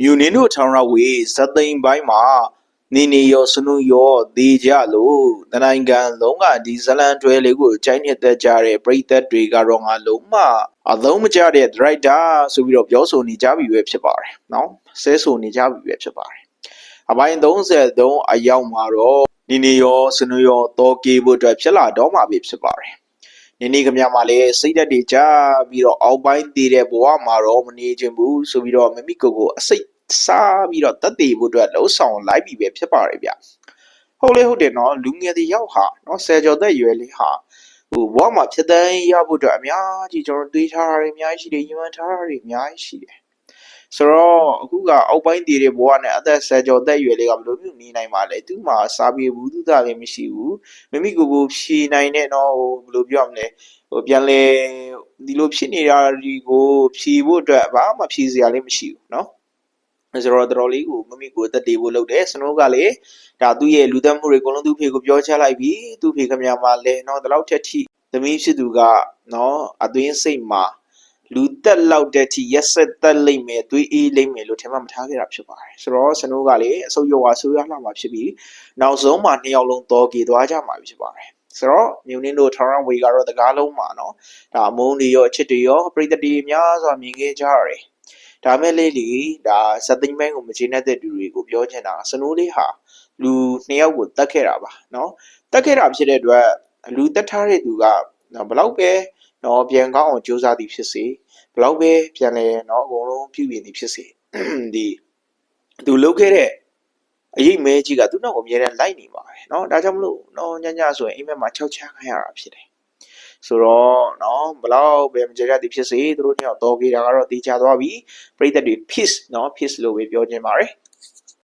မြူနင်းတို့ထောင်ရဝေဇတ်သိမ်းပိုင်းမှာနေနေရောစနုရောဒေကြလို့တနိုင်ငံလုံးကဒီဇလန်တွဲလေးကိုကြိုင်းနေတဲ့ကြတဲ့ပရိသတ်တွေကတော့ငါလုံးမအလုံးမကြတဲ့ဒရိုက်တာဆိုပြီးတော့ပြောဆိုနေကြပြီပဲဖြစ်ပါတယ်နော်ဆဲဆိုနေကြပြီပဲဖြစ်ပါတယ်အပိုင်း33အရောက်မှာတော့နေနေရောစနုရောတော်ကေဖို့အတွက်ဖြစ်လာတော့မှာပဲဖြစ်ပါတယ် နေနေကမြမှာလည်းစိတ်ဓာတ်တွေကြပြီးတော့အောက်ပိုင်းတည်တဲ့ဘဝမှာတော့မနေချင်ဘူးဆိုပြီးတော့မမိကိုကိုအစိတ်စားပြီးတော့တက်တည်ဖို့အတွက်လှုပ်ဆောင်လိုက်ပြီပဲဖြစ်ပါတယ်ဗျဟုတ်လေဟုတ်တယ်နော်လူငယ်တွေရောက်ဟာနော်ဆယ်ကျော်သက်ရွယ်လေးဟာဟိုဘဝမှာဖြစ်တဲ့ရဖို့အတွက်အများကြီးကျွန်တော်တွေးထားတာတွေအများကြီးရှိတယ်ယူမှန်ထားတာတွေအများကြီးရှိတယ် ဆိုတော့အခုကအောက်ပိုင်းတည်တဲ့ဘဝနဲ့အသက်ဆယ်ကျော်သက်ရွယ်လေးကဘယ်လိုမျိုးနေနိုင်မှာလဲသူ့မှာစာပြေဘူးသူသားလည်းမရှိဘူး မိမိကိုယ်ကိုဖြေနိုင်တဲ့တော့ဟိုဘယ်လိုပြောရမလဲဟိုပြန်လဲဒီလိုဖြစ်နေတာဒီကိုဖြေဖို့အတွက်ဘာမှဖြေစရာလည်းမရှိဘူးเนาะအဲဆိုတော့တော်တော်လေးကိုမိမိကိုယ်တက်တည်ဖို့လုပ်တယ်စနိုးကလည်းဒါသူ့ရဲ့လူသက်မှုတွေအကုန်လုံးသူ့ဖေကိုပြောချလိုက်ပြီသူ့ဖေခမရမှာလဲเนาะဒီလောက်ထက်ထိသမီးဖြစ်သူကเนาะအသွင်းစိတ်မှာ လူသက်လောက်တဲ့အထိရက်ဆက်သက်လိမ့်မယ်သွေးအေးလိမ့်မယ်လို့ထင်မှမထားခဲ့တာဖြစ်ပါတယ်ဆိုတော့စနိုးကလည်းအဆုပ်ရွာဆိုးရွားလာမှာဖြစ်ပြီးနောက်ဆုံးမှာနှစ်ယောက်လုံးတော်ကေသွားကြမှာဖြစ်ပါတယ်ဆိုတော့မြူနင်းတို့ထောင်ရန်ဝေကတော့တကားလုံးမှာနော်ဒါအမုန်းတွေရောအချစ်တွေရောပရိသတ်တွေများစွာမြင်ခဲ့ကြရတယ်ဒါမဲ့လေးလေဒါဇသိမ်းမိုင်းကိုမကျေနပ်တဲ့သူတွေကိုပြောချင်တာစနိုးလေးဟာလူနှစ်ယောက်ကိုတတ်ခဲ့တာပါနော်တတ်ခဲ့တာဖြစ်တဲ့အတွက်လူတတ်ထားတဲ့သူကဘလောက်ပဲ เนาะပြန်ကောင်းအောင်ကြိုးစားသည်ဖြစ်စေဘလောက်ပဲပြန်လဲเนาะအကုန်လုံးပြုပြင်သည်ဖြစ်စေဒီသူလုပ်ခဲ့တဲ့ အရေးမဲကြီးကသူ့နောက်ကိုအမြဲတမ်းလိုက်နေပါပဲเนาะဒါကြောင့်မလို့เนาะညညဆိုရင်အိမ်မက်မှာ၆ချခိုင်းရတာဖြစ်တယ်ဆိုတော့เนาะဘလောက်ပဲမကြကြသည်ဖြစ်စေသူတို့နှစ်ယောက်တော်ကြီးတာကတော့တေချာသွားပြီပြိသက်တွေ peace เนาะ peace လို့ပဲပြောခြင်းပါတယ်